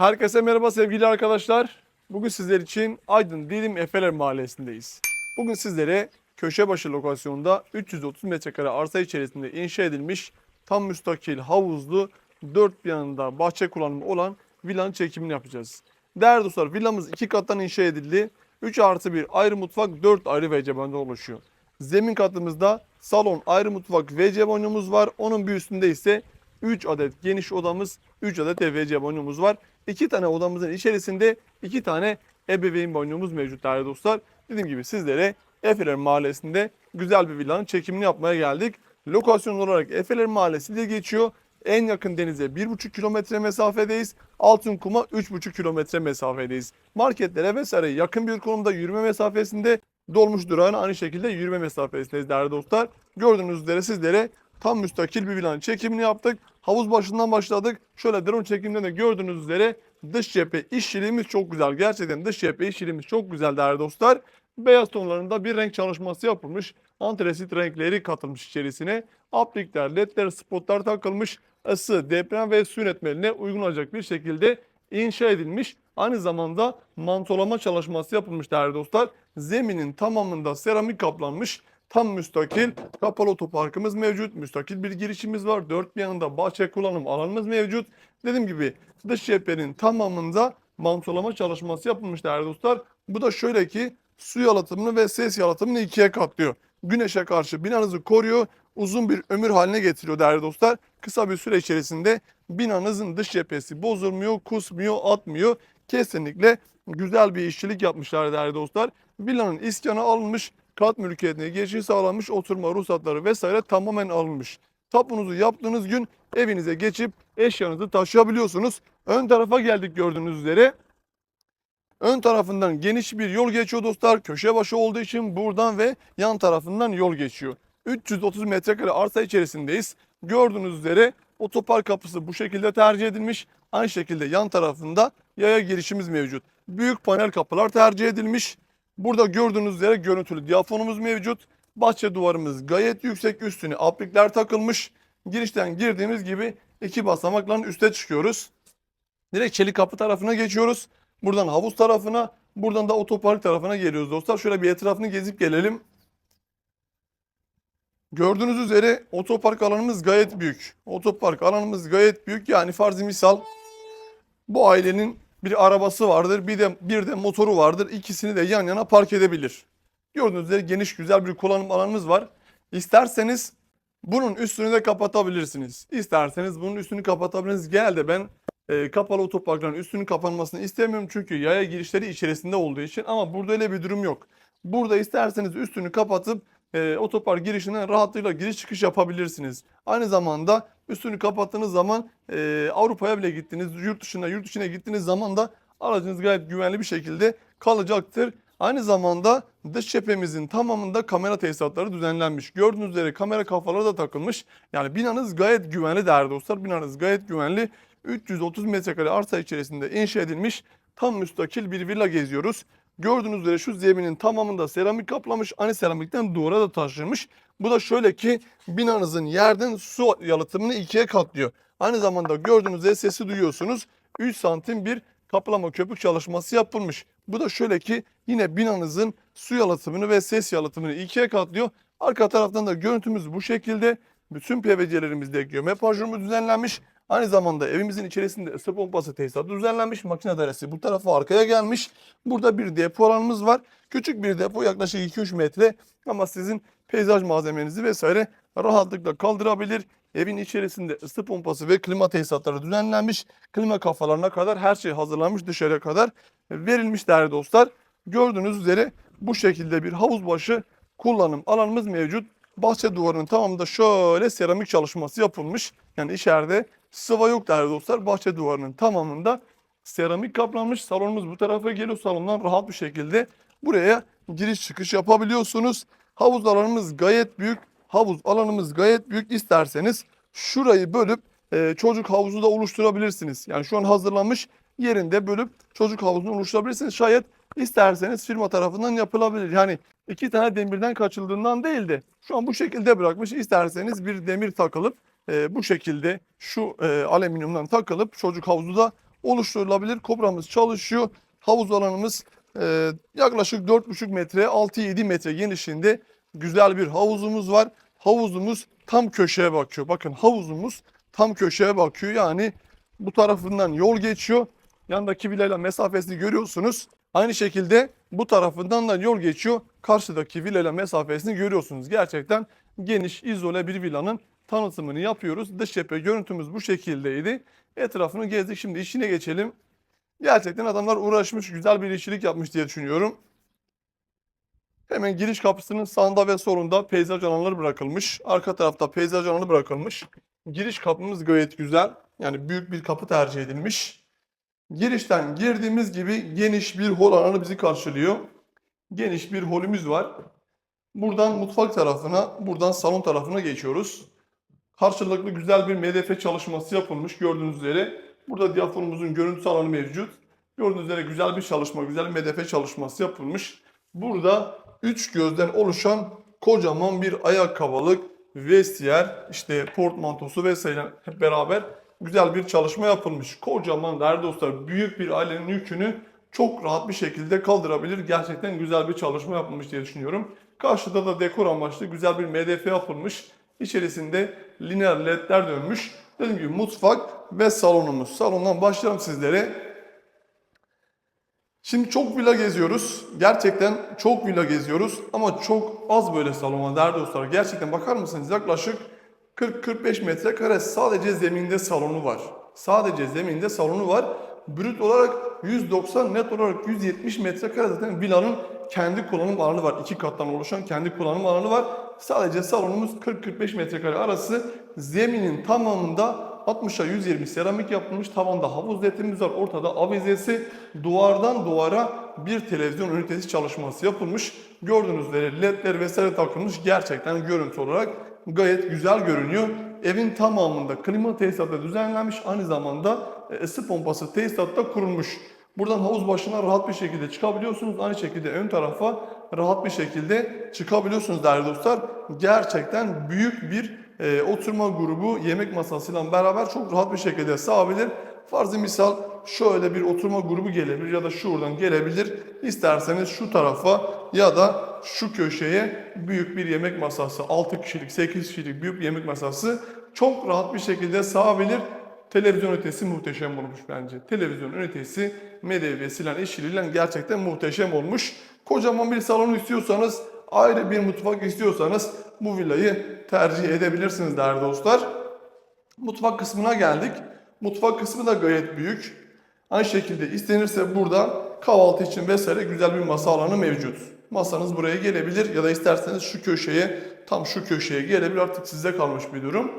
Herkese merhaba sevgili arkadaşlar. Bugün sizler için Aydın Dilim Efeler Mahallesi'ndeyiz. Bugün sizlere Köşebaşı lokasyonunda 330 metrekare arsa içerisinde inşa edilmiş tam müstakil havuzlu dört bir yanında bahçe kullanımı olan villanın çekimini yapacağız. Değerli dostlar villamız iki kattan inşa edildi. 3 artı 1 ayrı mutfak 4 ayrı banyo oluşuyor. Zemin katımızda salon ayrı mutfak WC banyomuz var. Onun bir üstünde ise 3 adet geniş odamız, 3 adet de WC banyomuz var. 2 tane odamızın içerisinde 2 tane ebeveyn banyomuz mevcut değerli dostlar. Dediğim gibi sizlere Efeler Mahallesi'nde güzel bir villanın çekimini yapmaya geldik. Lokasyon olarak Efeler Mahallesi diye geçiyor. En yakın denize 1,5 kilometre mesafedeyiz. Altın kuma 3,5 kilometre mesafedeyiz. Marketlere vesaire yakın bir konumda yürüme mesafesinde dolmuş durağına aynı şekilde yürüme mesafesindeyiz değerli dostlar. Gördüğünüz üzere sizlere tam müstakil bir villanın çekimini yaptık. Havuz başından başladık. Şöyle drone çekiminde de gördüğünüz üzere dış cephe işçiliğimiz çok güzel. Gerçekten dış cephe işçiliğimiz çok güzel değerli dostlar. Beyaz tonlarında bir renk çalışması yapılmış. Antresit renkleri katılmış içerisine. Aplikler, ledler, spotlar takılmış. Isı, deprem ve su yönetmeliğine uygun olacak bir şekilde inşa edilmiş. Aynı zamanda mantolama çalışması yapılmış değerli dostlar. Zeminin tamamında seramik kaplanmış. Tam müstakil kapalı otoparkımız mevcut. Müstakil bir girişimiz var. Dört bir yanında bahçe kullanım alanımız mevcut. Dediğim gibi dış cephenin tamamında mantolama çalışması yapılmış değerli dostlar. Bu da şöyle ki su yalıtımını ve ses yalıtımını ikiye katlıyor. Güneşe karşı binanızı koruyor. Uzun bir ömür haline getiriyor değerli dostlar. Kısa bir süre içerisinde binanızın dış cephesi bozulmuyor, kusmuyor, atmıyor. Kesinlikle güzel bir işçilik yapmışlar değerli dostlar. Villanın iskanı alınmış, kat mülkiyetine geçiş sağlanmış, oturma ruhsatları vesaire tamamen alınmış. Tapunuzu yaptığınız gün evinize geçip eşyanızı taşıyabiliyorsunuz. Ön tarafa geldik gördüğünüz üzere. Ön tarafından geniş bir yol geçiyor dostlar. Köşe başı olduğu için buradan ve yan tarafından yol geçiyor. 330 metrekare arsa içerisindeyiz. Gördüğünüz üzere otopark kapısı bu şekilde tercih edilmiş. Aynı şekilde yan tarafında yaya girişimiz mevcut. Büyük panel kapılar tercih edilmiş. Burada gördüğünüz üzere görüntülü diyafonumuz mevcut. Bahçe duvarımız gayet yüksek üstüne aplikler takılmış. Girişten girdiğimiz gibi iki basamakla üste çıkıyoruz. Direkt çelik kapı tarafına geçiyoruz. Buradan havuz tarafına, buradan da otopark tarafına geliyoruz dostlar. Şöyle bir etrafını gezip gelelim. Gördüğünüz üzere otopark alanımız gayet büyük. Otopark alanımız gayet büyük. Yani farzi misal bu ailenin bir arabası vardır, bir de bir de motoru vardır. İkisini de yan yana park edebilir. Gördüğünüz üzere geniş güzel bir kullanım alanımız var. İsterseniz bunun üstünü de kapatabilirsiniz. İsterseniz bunun üstünü kapatabilirsiniz. Genelde ben e, kapalı otoparkların üstünün kapanmasını istemiyorum çünkü yaya girişleri içerisinde olduğu için ama burada öyle bir durum yok. Burada isterseniz üstünü kapatıp e, otopark girişinden rahatlıkla giriş çıkış yapabilirsiniz. Aynı zamanda üstünü kapattığınız zaman e, Avrupa'ya bile gittiniz, yurt dışına, yurt dışına gittiğiniz zaman da aracınız gayet güvenli bir şekilde kalacaktır. Aynı zamanda dış cephemizin tamamında kamera tesisatları düzenlenmiş. Gördüğünüz üzere kamera kafaları da takılmış. Yani binanız gayet güvenli değerli dostlar. Binanız gayet güvenli. 330 metrekare arsa içerisinde inşa edilmiş tam müstakil bir villa geziyoruz. Gördüğünüz üzere şu zeminin tamamında seramik kaplamış. Aynı seramikten duvara da taşınmış. Bu da şöyle ki binanızın yerden su yalıtımını ikiye katlıyor. Aynı zamanda gördüğünüz üzere sesi duyuyorsunuz. 3 santim bir kaplama köpük çalışması yapılmış. Bu da şöyle ki yine binanızın su yalıtımını ve ses yalıtımını ikiye katlıyor. Arka taraftan da görüntümüz bu şekilde. Bütün PVC'lerimizde göme panjurumuz düzenlenmiş. Aynı zamanda evimizin içerisinde ısı pompası tesisatı düzenlenmiş. Makine dairesi bu tarafa arkaya gelmiş. Burada bir depo alanımız var. Küçük bir depo yaklaşık 2-3 metre ama sizin peyzaj malzemenizi vesaire rahatlıkla kaldırabilir. Evin içerisinde ısı pompası ve klima tesisatları düzenlenmiş. Klima kafalarına kadar her şey hazırlanmış dışarıya kadar verilmiş değerli dostlar. Gördüğünüz üzere bu şekilde bir havuz başı kullanım alanımız mevcut. Bahçe duvarının tamamında şöyle seramik çalışması yapılmış. Yani içeride sıva yok değerli dostlar. Bahçe duvarının tamamında seramik kaplanmış. Salonumuz bu tarafa geliyor. Salondan rahat bir şekilde buraya giriş çıkış yapabiliyorsunuz. Havuz alanımız gayet büyük. Havuz alanımız gayet büyük. İsterseniz şurayı bölüp e, çocuk havuzu da oluşturabilirsiniz. Yani şu an hazırlanmış yerinde bölüp çocuk havuzunu oluşturabilirsiniz. Şayet isterseniz firma tarafından yapılabilir. Yani iki tane demirden kaçıldığından değil de şu an bu şekilde bırakmış. İsterseniz bir demir takılıp e, bu şekilde şu e, alüminyumdan takılıp çocuk havuzu da oluşturulabilir. Kobramız çalışıyor. Havuz alanımız e, yaklaşık 4,5 metre 6-7 metre genişliğinde güzel bir havuzumuz var. Havuzumuz tam köşeye bakıyor. Bakın havuzumuz tam köşeye bakıyor. Yani bu tarafından yol geçiyor. Yandaki villayla mesafesini görüyorsunuz. Aynı şekilde bu tarafından da yol geçiyor. Karşıdaki villayla mesafesini görüyorsunuz. Gerçekten geniş, izole bir villanın tanıtımını yapıyoruz. Dış cephe görüntümüz bu şekildeydi. Etrafını gezdik. Şimdi işine geçelim. Gerçekten adamlar uğraşmış, güzel bir işçilik yapmış diye düşünüyorum. Hemen giriş kapısının sağında ve solunda peyzaj alanları bırakılmış. Arka tarafta peyzaj alanı bırakılmış. Giriş kapımız gayet güzel. Yani büyük bir kapı tercih edilmiş. Girişten girdiğimiz gibi geniş bir hol alanı bizi karşılıyor. Geniş bir holümüz var. Buradan mutfak tarafına, buradan salon tarafına geçiyoruz. Karşılıklı güzel bir MDF çalışması yapılmış gördüğünüz üzere. Burada diyaframımızın görüntü alanı mevcut. Gördüğünüz üzere güzel bir çalışma, güzel bir MDF çalışması yapılmış. Burada üç gözden oluşan kocaman bir ayakkabılık, vestiyer, işte portmantosu vesaire hep beraber güzel bir çalışma yapılmış. Kocaman değerli dostlar büyük bir ailenin yükünü çok rahat bir şekilde kaldırabilir. Gerçekten güzel bir çalışma yapılmış diye düşünüyorum. Karşıda da dekor amaçlı güzel bir MDF yapılmış. İçerisinde lineer ledler dönmüş. Dediğim gibi mutfak ve salonumuz. Salondan başlayalım sizlere. Şimdi çok villa geziyoruz. Gerçekten çok villa geziyoruz ama çok az böyle salon var değerli dostlar. Gerçekten bakar mısınız yaklaşık 40-45 metrekare sadece zeminde salonu var. Sadece zeminde salonu var. Brüt olarak 190, net olarak 170 metrekare zaten villanın kendi kullanım alanı var. İki kattan oluşan kendi kullanım alanı var. Sadece salonumuz 40-45 metrekare arası. Zeminin tamamında 60'a 120 seramik yapılmış. Tavanda havuz ledimiz var. Ortada avizesi. Duvardan duvara bir televizyon ünitesi çalışması yapılmış. Gördüğünüz üzere ledler vesaire takılmış. Gerçekten görüntü olarak gayet güzel görünüyor. Evin tamamında klima tesisatı düzenlenmiş. Aynı zamanda e, ısı pompası tesisatta kurulmuş. Buradan havuz başına rahat bir şekilde çıkabiliyorsunuz. Aynı şekilde ön tarafa rahat bir şekilde çıkabiliyorsunuz değerli dostlar. Gerçekten büyük bir e, oturma grubu yemek masasıyla beraber çok rahat bir şekilde sığabilir. Farzı misal şöyle bir oturma grubu gelebilir ya da şuradan gelebilir. İsterseniz şu tarafa ya da şu köşeye büyük bir yemek masası, 6 kişilik, 8 kişilik büyük bir yemek masası çok rahat bir şekilde sığabilir. Televizyon ünitesi muhteşem olmuş bence. Televizyon ünitesi medeviyesiyle, işçiliğiyle gerçekten muhteşem olmuş. Kocaman bir salon istiyorsanız, ayrı bir mutfak istiyorsanız bu villayı tercih edebilirsiniz değerli dostlar. Mutfak kısmına geldik. Mutfak kısmı da gayet büyük. Aynı şekilde istenirse burada kahvaltı için vesaire güzel bir masa alanı mevcut. Masanız buraya gelebilir ya da isterseniz şu köşeye, tam şu köşeye gelebilir. Artık size kalmış bir durum.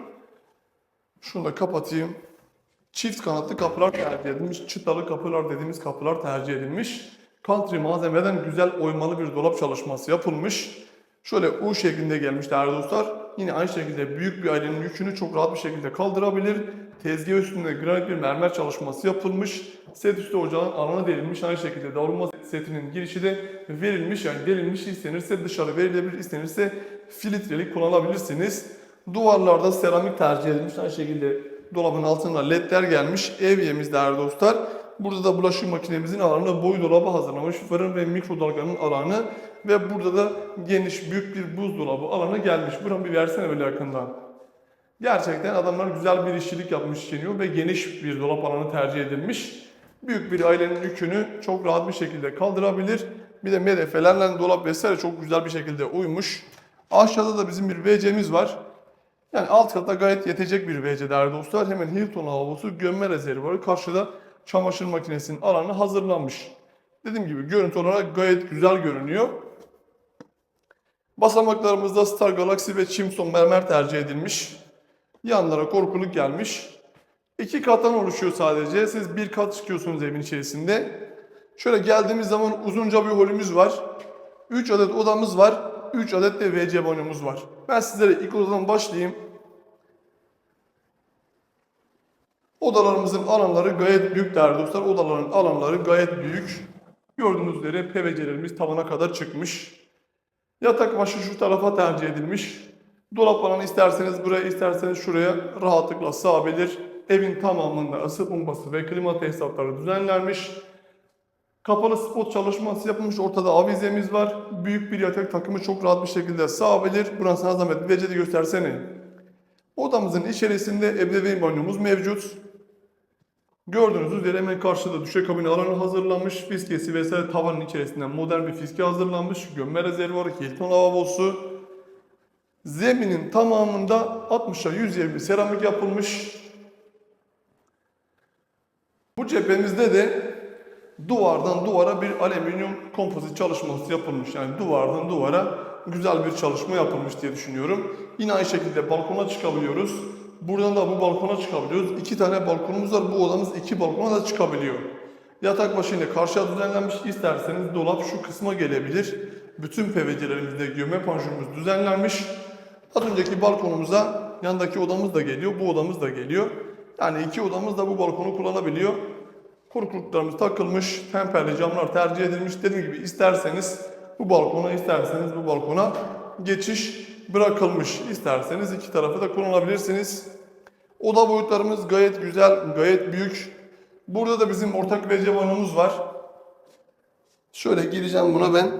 Şunu da kapatayım. Çift kanatlı kapılar tercih edilmiş. Çıtalı kapılar dediğimiz kapılar tercih edilmiş. Country malzemeden güzel oymalı bir dolap çalışması yapılmış. Şöyle U şeklinde gelmiş değerli dostlar. Yine aynı şekilde büyük bir ailenin yükünü çok rahat bir şekilde kaldırabilir. Tezgah üstünde granit bir mermer çalışması yapılmış. Set üstü ocağın alanı delinmiş. Aynı şekilde davulma setinin girişi de verilmiş. Yani delinmiş istenirse dışarı verilebilir, istenirse filtrelik kullanabilirsiniz. Duvarlarda seramik tercih edilmiş. Aynı şekilde dolabın altında ledler gelmiş. Evyemiz değerli dostlar. Burada da bulaşık makinemizin alanı boy dolabı hazırlamış. Fırın ve mikrodalganın alanı ve burada da geniş büyük bir buzdolabı alanı gelmiş. Buranı bir versene böyle yakından. Gerçekten adamlar güzel bir işçilik yapmış deniyor ve geniş bir dolap alanı tercih edilmiş. Büyük bir ailenin yükünü çok rahat bir şekilde kaldırabilir. Bir de medefelerle dolap vesaire çok güzel bir şekilde uymuş. Aşağıda da bizim bir WC'miz var. Yani alt kata gayet yetecek bir WC değerli dostlar. Hemen Hilton lavabosu, gömme rezervuarı, karşıda çamaşır makinesinin alanı hazırlanmış. Dediğim gibi görüntü olarak gayet güzel görünüyor. Basamaklarımızda Star Galaxy ve Chimson mermer tercih edilmiş. Yanlara korkuluk gelmiş. İki kattan oluşuyor sadece. Siz bir kat çıkıyorsunuz evin içerisinde. Şöyle geldiğimiz zaman uzunca bir holümüz var. 3 adet odamız var. 3 adet de WC banyomuz var. Ben sizlere ilk odadan başlayayım. Odalarımızın alanları gayet büyük değerli dostlar. Odaların alanları gayet büyük. Gördüğünüz üzere PVC'lerimiz tavana kadar çıkmış. Yatak başı şu tarafa tercih edilmiş. Dolap alanı isterseniz buraya isterseniz şuraya rahatlıkla sığabilir. Evin tamamında ısı pompası ve klima tesisatları düzenlenmiş. Kapalı spot çalışması yapılmış. Ortada avizemiz var. Büyük bir yatak takımı çok rahat bir şekilde sığabilir. Buna sana zahmet beceri göstersene. Odamızın içerisinde ebeveyn banyomuz mevcut. Gördüğünüz üzere hemen karşıda düşekabin alanı hazırlanmış. Fiskesi vesaire tavanın içerisinden modern bir fiske hazırlanmış. Gömme rezervuarı, Hilton lavabosu. Zeminin tamamında 60'a 120 seramik yapılmış. Bu cephemizde de duvardan duvara bir alüminyum kompozit çalışması yapılmış. Yani duvardan duvara güzel bir çalışma yapılmış diye düşünüyorum. Yine aynı şekilde balkona çıkabiliyoruz. Buradan da bu balkona çıkabiliyoruz. İki tane balkonumuz var. Bu odamız iki balkona da çıkabiliyor. Yatak başı yine karşıya düzenlenmiş. İsterseniz dolap şu kısma gelebilir. Bütün PVC'lerimizde gömme panjurumuz düzenlenmiş. Az önceki balkonumuza yandaki odamız da geliyor. Bu odamız da geliyor. Yani iki odamız da bu balkonu kullanabiliyor. Kurkuluklarımız takılmış, temperli camlar tercih edilmiş. Dediğim gibi isterseniz bu balkona, isterseniz bu balkona geçiş bırakılmış. İsterseniz iki tarafı da kullanabilirsiniz. Oda boyutlarımız gayet güzel, gayet büyük. Burada da bizim ortak vecevanımız var. Şöyle gireceğim buna ben.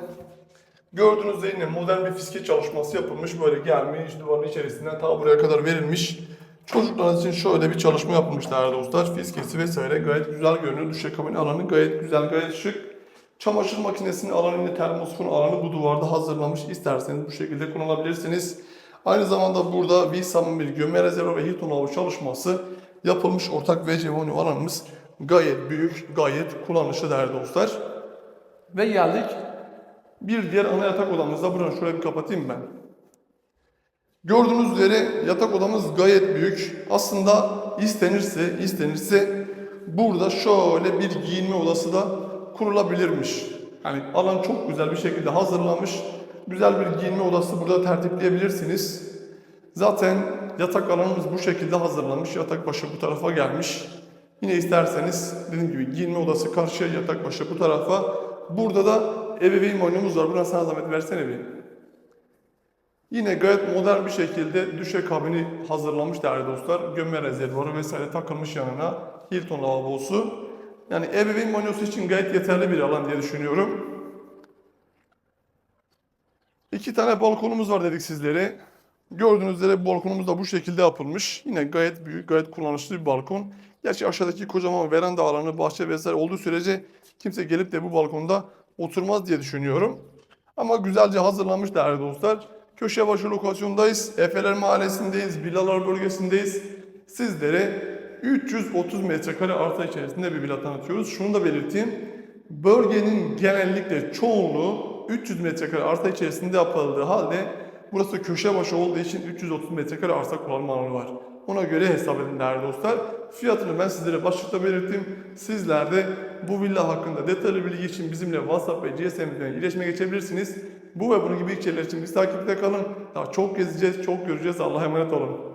Gördüğünüz yine modern bir fiske çalışması yapılmış. Böyle gelmiş duvarın içerisinden ta buraya kadar verilmiş. Çocuklar için şöyle bir çalışma yapılmış değerli dostlar. Fiskesi vesaire gayet güzel görünüyor. Düşekabin alanı gayet güzel, gayet şık. Çamaşır makinesinin alanı yine termosfon alanı bu duvarda hazırlanmış. İsterseniz bu şekilde kullanabilirsiniz. Aynı zamanda burada Visam'ın bir gömme rezervi ve Hilton Hava çalışması yapılmış ortak VC alanımız gayet büyük, gayet kullanışlı değerli dostlar. Ve geldik bir diğer ana yatak odamızda. Buranı şöyle bir kapatayım ben. Gördüğünüz üzere yatak odamız gayet büyük. Aslında istenirse, istenirse burada şöyle bir giyinme odası da kurulabilirmiş. Yani alan çok güzel bir şekilde hazırlanmış. Güzel bir giyinme odası burada tertipleyebilirsiniz. Zaten yatak alanımız bu şekilde hazırlanmış. Yatak başı bu tarafa gelmiş. Yine isterseniz dediğim gibi giyinme odası karşıya, yatak başı bu tarafa. Burada da ebeveyn banyomuz var. Buna sana zahmet versene bir. Yine gayet modern bir şekilde düşe kabini hazırlamış değerli dostlar. Gömme rezervuarı vesaire takılmış yanına. Hilton lavabosu. Yani ebeveyn banyosu için gayet yeterli bir alan diye düşünüyorum. İki tane balkonumuz var dedik sizlere. Gördüğünüz üzere balkonumuz da bu şekilde yapılmış. Yine gayet büyük, gayet kullanışlı bir balkon. Gerçi aşağıdaki kocaman veranda alanı, bahçe vesaire olduğu sürece kimse gelip de bu balkonda oturmaz diye düşünüyorum. Ama güzelce hazırlanmış değerli dostlar. Köşe başı lokasyondayız. Efeler Mahallesi'ndeyiz. Villalar bölgesindeyiz. Sizlere 330 metrekare arsa içerisinde bir villa tanıtıyoruz. Şunu da belirteyim. Bölgenin genellikle çoğunluğu 300 metrekare arsa içerisinde yapıldığı halde burası köşe başı olduğu için 330 metrekare arsa kullanma alanı var. Ona göre hesap edin değerli dostlar. Fiyatını ben sizlere başlıkta belirttim. Sizler de bu villa hakkında detaylı bilgi için bizimle WhatsApp ve GSM'den iletişime geçebilirsiniz. Bu ve bunun gibi içerikler için biz takipte kalın. Daha çok gezeceğiz, çok göreceğiz. Allah'a emanet olun.